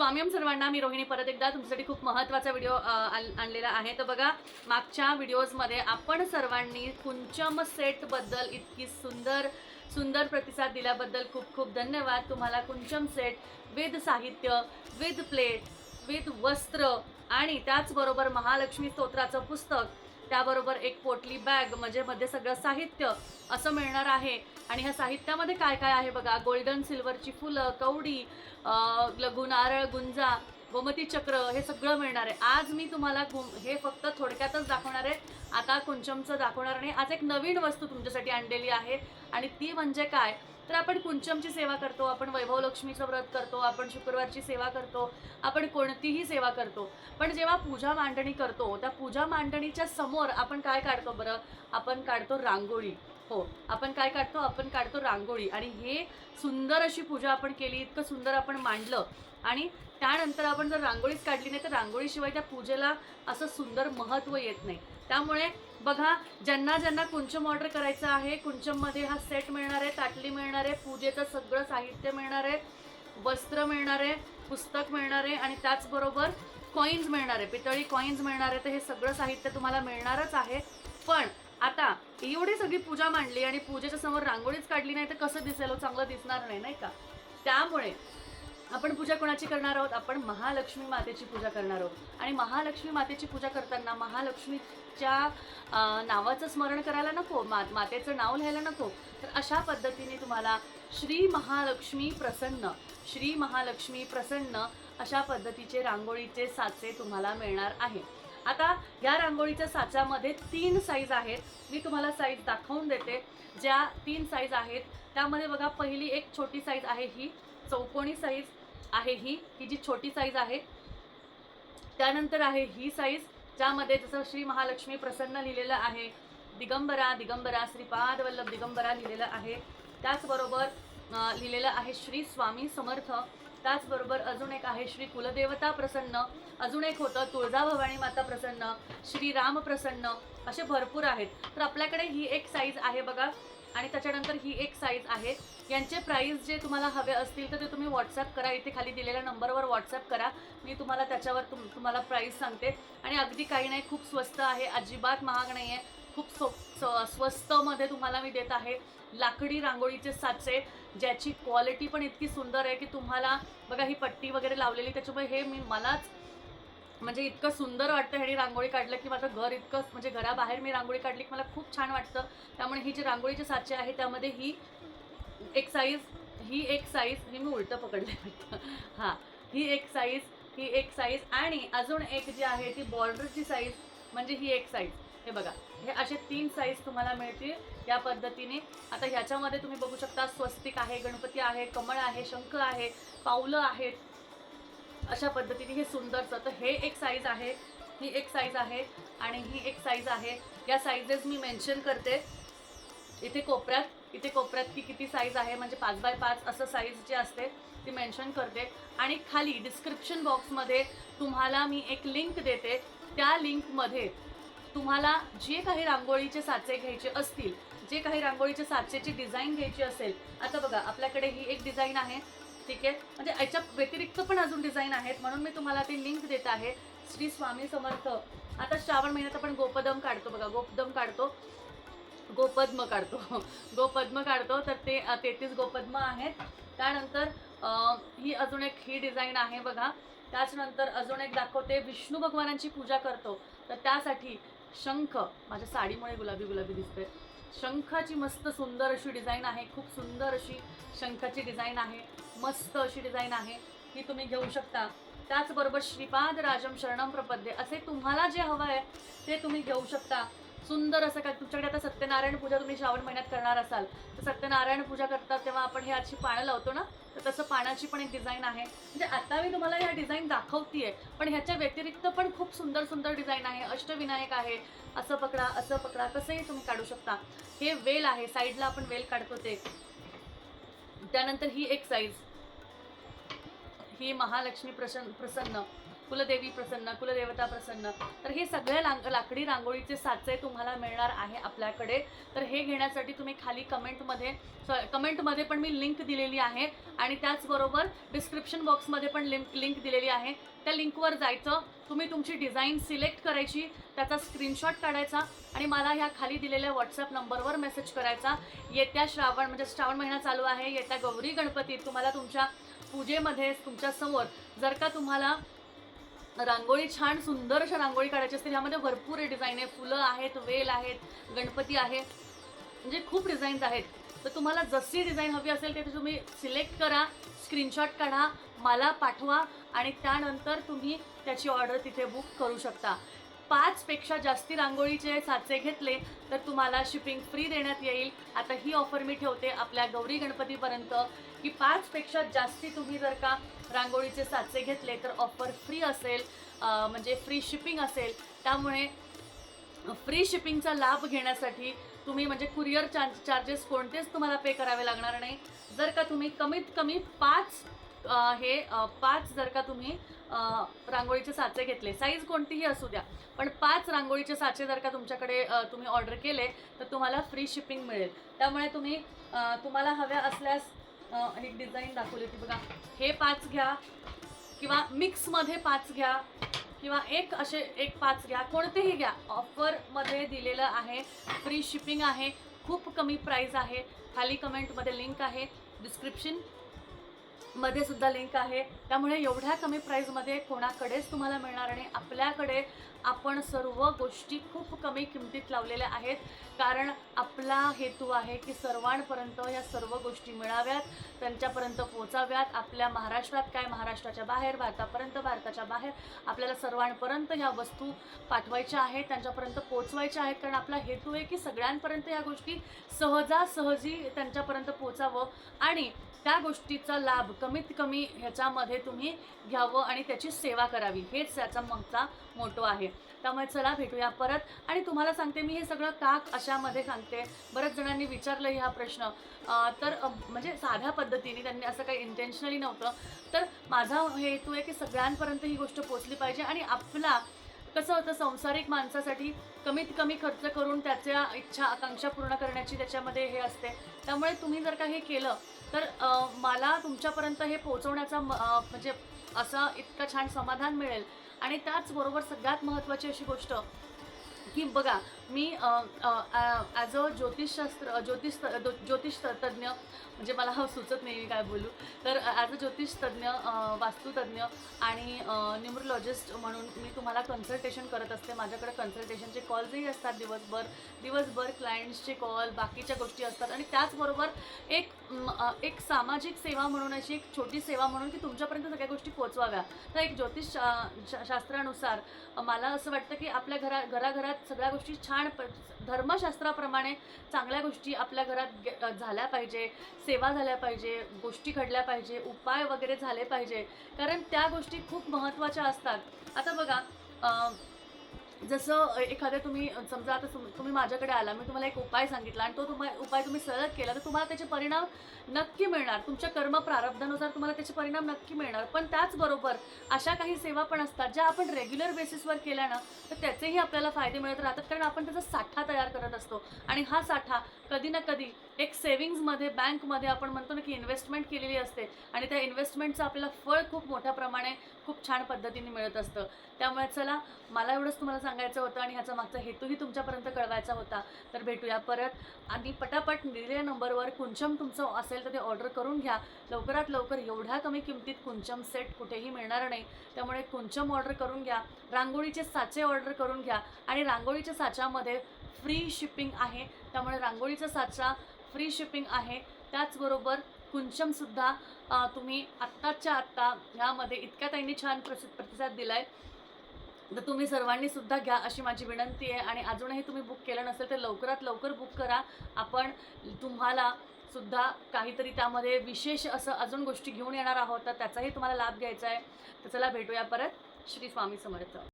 स्वामीम सर्वांना मी रोहिणी परत एकदा तुमच्यासाठी खूप महत्त्वाचा व्हिडिओ आणलेला आहे. तर बघा मागच्या व्हिडिओजमध्ये आपण सर्वांनी कुंचम सेटबद्दल इतकी सुंदर सुंदर प्रतिसाद दिल्याबद्दल खूप खूप धन्यवाद. तुम्हाला कुंचम सेट विथ साहित्य विथ प्लेट विथ वस्त्र आणि त्याचबरोबर महालक्ष्मी स्तोत्राचं पुस्तक त्याबरोबर एक पोटली बॅग म्हणजे मध्ये सगळं साहित्य असं मिळणार आहे. आणि ह्या साहित्यामध्ये काय काय आहे बघा? गोल्डन सिल्वरची फुलं कवडी लघु नारळ गुंजा गोमती चक्र हे सगळं मिळणार आहे. आज मी तुम्हाला गुम- हे फक्त थोडक्यातच दाखवणार आहे. आता कुंचमचं दाखवणार नाही. आज एक नवीन वस्तू तुमच्यासाठी आणलेली आहे. आणि ती म्हणजे काय? तर आपण कुंचमची सेवा करतो आपण वैभव लक्ष्मीचं व्रत करतो आपण शुक्रवारची सेवा करतो आपण कोणतीही सेवा करतो. पण जेव्हा पूजा मांडणी करतो त्या पूजा मांडणीच्या समोर आपण काय काढतो बरं? आपण काढतो रांगोळी. हो आपण काय काढतो? आपण काढतो रांगोळी. आणि हे सुंदर अशी पूजा आपण केली इतकं सुंदर आपण मांडलं. आणि त्यानंतर आपण जर रांगोळीच काढली नाही तर रांगोळीशिवाय त्या पूजेला असं सुंदर महत्त्व येत नाही. त्यामुळे बघा ज्यांना ज्यांना कुंचम ऑर्डर करायचं आहे कुंचममध्ये हा सेट मिळणार आहे ताटली मिळणार आहे पूजेचं सगळं साहित्य मिळणार आहे वस्त्र मिळणार आहे पुस्तक मिळणार आहे आणि त्याचबरोबर कॉईन्स मिळणार आहे. पितळी कॉईन्स मिळणार आहे तर हे सगळं साहित्य तुम्हाला मिळणारच आहे. पण आता एवढी सगळी पूजा मांडली आणि पूजेच्या समोर रांगोळीच काढली नाही तर कसं दिसेल? हो, चांगलं दिसणार नाही नाही का? त्यामुळे आपण पूजा कोणाची करणार आहोत? आपण महालक्ष्मी मातेची पूजा करणार आहोत. आणि महालक्ष्मी मातेची पूजा करताना महालक्ष्मी च्या नावाचं स्मरण करायला नको मा मातेचं नाव लिहायला नको. तर अशा पद्धतीने तुम्हाला श्री महालक्ष्मी प्रसन्न श्री महालक्ष्मी प्रसन्न अशा पद्धतीचे रांगोळीचे साचे तुम्हाला मिळणार आहे. आता या रांगोळीच्या साच्यामध्ये तीन साईज आहेत. मी तुम्हाला साईज दाखवून देते. ज्या तीन साईज आहेत त्यामध्ये बघा पहिली एक छोटी साईज आहे ही चौकोनी साईज आहे ही ही जी छोटी साईज आहे त्यानंतर आहे ही साईज ज्यामध्ये जसं श्री महालक्ष्मी प्रसन्न लिहिलेलं आहे दिगंबरा दिगंबरा श्रीपाद वल्लभ दिगंबरा लिहिलेलं आहे. त्याचबरोबर लिहिलेलं आहे श्री स्वामी समर्थ. त्याचबरोबर अजून एक आहे श्री कुलदेवता प्रसन्न. अजून एक होतं तुळजाभवानी माता प्रसन्न श्री राम प्रसन्न असे भरपूर आहेत. तर आपल्याकडे ही एक साईज आहे बघा. आणि त्याच्यानंतर ही एक साईज आहे. यांचे प्राईस जे तुम्हाला हवे असतील तर ते तुम्ही व्हॉट्सअप करा. इथे खाली दिलेल्या नंबरवर व्हॉट्सअप करा. मी तुम्हाला त्याच्यावर तुम तुम्हाला प्राईस सांगते. आणि अगदी काही नाही खूप स्वस्त आहे. अजिबात महाग नाही आहे खूप सो स्वस्तमध्ये तुम्हाला मी देत आहे. लाकडी रांगोळीचे साचे ज्याची क्वालिटी पण इतकी सुंदर आहे की तुम्हाला बघा ही पट्टी वगैरे लावलेली त्याच्यामुळे हे मी मलाच म्हणजे इतकं सुंदर वाटतं ह्यानी रांगोळी काढलं की माझं घर इतकं म्हणजे घराबाहेर मी रांगोळी काढली की मला खूप छान वाटतं. त्यामुळे ही जी रांगोळीचे साचे आहे त्यामध्ये ही एक साईज ही एक साईज ही मी उलटं पकडले वाटतं. हां ही एक साईज ही एक साईज आणि अजून एक जी आहे ती बॉर्डरची साईज म्हणजे ही एक साईज हे बघा हे असे तीन साईज तुम्हाला मिळतील या पद्धतीने. आता ह्याच्यामध्ये तुम्ही बघू शकता स्वस्तिक आहे गणपती आहे कमळ आहे शंख आहे पावलं आहेत अशा पद्धतीने हे सुंदरचं तर हे एक साईज आहे ही एक साईज आहे आणि ही एक साईज आहे. या साईजेस मी मेन्शन करते. इथे कोपऱ्यात इथे कोपऱ्यात की किती साईज आहे म्हणजे पाच बाय पाच असं साईज जे असते ती मेन्शन करते. आणि खाली डिस्क्रिप्शन बॉक्समध्ये तुम्हाला मी एक लिंक देते. त्या लिंकमध्ये तुम्हाला जे काही रांगोळीचे साचे घ्यायचे असतील जे काही रांगोळीच्या साचेची डिझाईन घ्यायची असेल आता बघा आपल्याकडे ही एक डिझाईन आहे. ठीक आहे? म्हणजे याच्या व्यतिरिक्त पण अजून डिझाईन आहेत. म्हणून मी तुम्हाला ते लिंक देत आहे. श्री स्वामी समर्थ. आता श्रावण महिन्यात आपण गोपदम काढतो बघा. गोपदम काढतो. गोपद्म काढतो. गोपद्म काढतो. तर ते तेहतीस गोपद्म आहेत. त्यानंतर ही अजून एक ही डिझाईन आहे बघा. त्याच्यानंतर अजून एक दाखवते. विष्णू भगवानांची पूजा करतो. तर त्यासाठी शंख. माझ्या साडीमुळे गुलाबी गुलाबी दिसते शंखाची मस्त सुंदर अशी डिझाईन आहे. खूप सुंदर अशी शंखाची डिझाईन आहे. मस्त अशी डिझाईन आहे. ही तुम्ही घेऊ शकता. त्याचबरोबर श्रीपाद राजम शरणम प्रपद्ये असे तुम्हाला जे हवं आहे ते तुम्ही घेऊ शकता. सुंदर असं काय? तुमच्याकडे आता सत्यनारायण पूजा तुम्ही श्रावण महिन्यात करणार असाल तर सत्यनारायण पूजा करतात तेव्हा आपण हे अशी पानं लावतो ना? तर तसं पानाची पण एक डिझाईन आहे. म्हणजे आता मी तुम्हाला ह्या डिझाईन दाखवतीये पण ह्याच्या व्यतिरिक्त पण खूप सुंदर सुंदर डिझाईन आहे. अष्टविनायक आहे. असं पकडा असं पकडा तसंही तुम्ही काढू शकता. हे वेल आहे. साईडला आपण वेल काढतो ते. त्यानंतर ही एक साईज ही महालक्ष्मी प्रसन्न प्रसन्न. कुलदेवी प्रसन्न कुलदेवता प्रसन्न. तर हे सगळे लांग लाकडी रांगोळीचे साचे तुम्हाला मिळणार आहे आपल्याकडे. तर हे घेण्यासाठी तुम्ही खाली कमेंटमध्ये सॉरी कमेंटमध्ये पण मी लिंक दिलेली आहे. आणि त्याचबरोबर डिस्क्रिप्शन बॉक्समध्ये पण लिंक लिंक दिलेली आहे. त्या लिंकवर जायचं. तुम्ही तुमची डिझाईन सिलेक्ट करायची त्याचा स्क्रीनशॉट काढायचा आणि मला ह्या खाली दिलेल्या व्हॉट्सअप नंबरवर मेसेज करायचा. येत्या श्रावण म्हणजे श्रावण महिना चालू आहे. येत्या गौरी गणपतीत तुम्हाला तुमच्या पूजेमध्ये तुमच्यासमोर जर का तुम्हाला रांगोळी छान सुंदर अशा रांगोळी काढायची असते ह्यामध्ये भरपूर डिझाईन आहे. फुलं आहेत वेल आहेत गणपती आहे. म्हणजे खूप डिझाईन्स आहेत. तर तुम्हाला जशी डिझाईन हवी असेल ते तुम्ही सिलेक्ट करा स्क्रीनशॉट काढा मला पाठवा आणि त्यानंतर तुम्ही त्याची ऑर्डर तिथे बुक करू शकता. पाचपेक्षा जास्ती रांगोळीचे साचे घेतले तर तुम्हाला शिपिंग फ्री देण्यात येईल. आता ही ऑफर मी ठेवते आपल्या गौरी गणपतीपर्यंत की पाचपेक्षा जास्ती तुम्ही जर का रांगोळीचे साचे घेतले तर ऑफर फ्री असेल म्हणजे फ्री शिपिंग असेल. त्यामुळे फ्री शिपिंगचा लाभ घेण्यासाठी तुम्ही म्हणजे कुरिअर चार्ज चार्जेस कोणतेच तुम्हाला पे करावे लागणार नाही. जर का तुम्ही कमीत कमी पाच हे पाच जर का तुम्ही रांगोळीचे साचे घेतले साईज कोणतीही असू द्या पण पाच रांगोळीचे साचे जर का तुमच्याकडे तुम्ही ऑर्डर केले तर तुम्हाला फ्री शिपिंग मिळेल. त्यामुळे तुम्ही तुम्हाला हव्या असल्यास एक डिझाईन दाखवली होती बघा हे पाच घ्या किंवा मिक्समध्ये पाच घ्या किंवा एक असे एक पाच घ्या कोणतेही घ्या. ऑफरमध्ये दिलेलं आहे फ्री शिपिंग आहे खूप कमी प्राईज आहे. खाली कमेंटमध्ये लिंक आहे डिस्क्रिप्शन मध्ये सुद्धा लिंक आहे. त्यामुळे एवढ्या कमी प्राईजमध्ये कोणाकडेच तुम्हाला मिळणार आणि आपल्याकडे आपण सर्व गोष्टी खूप कमी किमतीत लावलेल्या आहेत. कारण आपला हेतू आहे की सर्वांपर्यंत या सर्व गोष्टी मिळाव्यात त्यांच्यापर्यंत पोचाव्यात आपल्या महाराष्ट्रात काय? महाराष्ट्राच्या बाहेर भारतापर्यंत भारताच्या बाहेर. आपल्याला सर्वांपर्यंत ह्या वस्तू पाठवायच्या आहेत त्यांच्यापर्यंत पोचवायच्या आहेत. कारण आपला हेतू आहे की सगळ्यांपर्यंत या गोष्टी सहजासहजी त्यांच्यापर्यंत पोचावं आणि त्या गोष्टीचा लाभ कमीत कमी ह्याच्यामध्ये तुम्ही घ्यावं आणि त्याची सेवा करावी. हेच त्याचा मागचा मोटो आहे. त्यामुळे चला भेटूया परत. आणि तुम्हाला सांगते मी हे सगळं का अशामध्ये सांगते. बऱ्याच जणांनी विचारलं हा प्रश्न. तर म्हणजे साध्या पद्धतीने त्यांनी असं काही इंटेन्शनली नव्हतं. तर माझा हेतू आहे की सगळ्यांपर्यंत ही गोष्ट पोचली पाहिजे आणि आपला कसं होतं संसारिक माणसासाठी कमीत कमी खर्च करून त्याच्या इच्छा आकांक्षा पूर्ण करण्याची त्याच्यामध्ये हे असते. त्यामुळे तुम्ही जर का हे केलं तर मला तुमच्यापर्यंत हे पोहोचवण्याचा म- म्हणजे असं इतकं छान समाधान मिळेल. आणि त्याचबरोबर सगळ्यात महत्त्वाची अशी गोष्ट की बघा मी ॲज अ ज्योतिषशास्त्र ज्योतिष ज्योतिष तज्ज्ञ म्हणजे मला हा सुचत नाही मी काय बोलू. तर ॲज अ ज्योतिष तज्ज्ञ वास्तुतज्ञ आणि न्युमरोलॉजिस्ट म्हणून मी तुम्हाला कन्सल्टेशन करत असते. माझ्याकडे कन्सल्टेशनचे कॉल्सही असतात दिवसभर. दिवसभर क्लायंट्सचे कॉल बाकीच्या गोष्टी असतात. आणि त्याचबरोबर एक एक सामाजिक सेवा म्हणून अशी एक छोटी सेवा म्हणून की तुमच्यापर्यंत सगळ्या गोष्टी पोचवाव्या तर एक ज्योतिष शा- शा- शास्त्रानुसार मला असं वाटतं की आपल्या घरा घराघरात सगळ्या गोष्टी छान प धर्मशास्त्राप्रमाणे चांगल्या गोष्टी आपल्या घरात गे- झाल्या पाहिजे सेवा झाल्या पाहिजे गोष्टी घडल्या पाहिजे उपाय वगैरे झाले पाहिजे. कारण त्या गोष्टी खूप महत्त्वाच्या असतात. आता बघा जसं एखाद्या तुम्ही समजा आता तुम्ही माझ्याकडे आला मी तुम्हाला एक उपाय सांगितला आणि तो तुम्हाला उपाय तुम्ही सरळ केला तर तुम्हाला त्याचे परिणाम नक्की मिळणार. तुमच्या कर्म प्रारब्धानुसार तुम्हाला त्याचे परिणाम नक्की मिळणार. पण त्याचबरोबर अशा काही सेवा पण असतात ज्या आपण रेग्युलर बेसिसवर केल्या ना तर त्याचेही आपल्याला फायदे मिळत राहतात. कारण आपण त्याचा साठा तयार करत असतो. आणि हा साठा कधी ना कधी एक सेव्हिंग्जमध्ये बँकमध्ये आपण म्हणतो ना की इन्व्हेस्टमेंट केलेली असते. आणि त्या इन्व्हेस्टमेंटचं आपल्याला फळ खूप मोठ्या प्रमाणे खूप छान पद्धतीने मिळत असतं. त्यामुळे चला मला एवढंच तुम्हाला सांगायचं होतं आणि ह्याचा मागचा हेतूही तुमच्यापर्यंत कळवायचा होता. तर भेटूया परत. आणि पटापट दिलेल्या नंबरवर कुंचम तुमचं असेल तर ते ऑर्डर करून घ्या. लवकरात लवकर एवढ्या कमी किमतीत कुंचम सेट कुठेही मिळणार नाही. त्यामुळे कुंचम ऑर्डर करून घ्या. रांगोळीचे साचे ऑर्डर करून घ्या. आणि रांगोळीच्या साच्यामध्ये फ्री शिपिंग आहे. त्यामुळे रांगोळीचा साचा फ्री शिपिंग आहे. त्याचबरोबर कुंचमसुद्धा तुम्ही आत्ताच्या आत्ता ह्यामध्ये इतक्या त्यांनी छान प्रसि प्रतिसाद दिला आहे तर तुम्ही सर्वांनी सुद्धा घ्या अशी माझी विनंती आहे आणि अजूनही तुम्ही बुक केलं नसेल तर लवकरात लवकर बुक करा. आपण तुम्हाला सुद्धा काहीतरी त्यामध्ये विशेष असं अजून गोष्टी घेऊन येणार आहोत. तर त्याचाही तुम्हाला लाभ घ्यायचा आहे. तर चला भेटूया परत. श्री स्वामी समर्थ.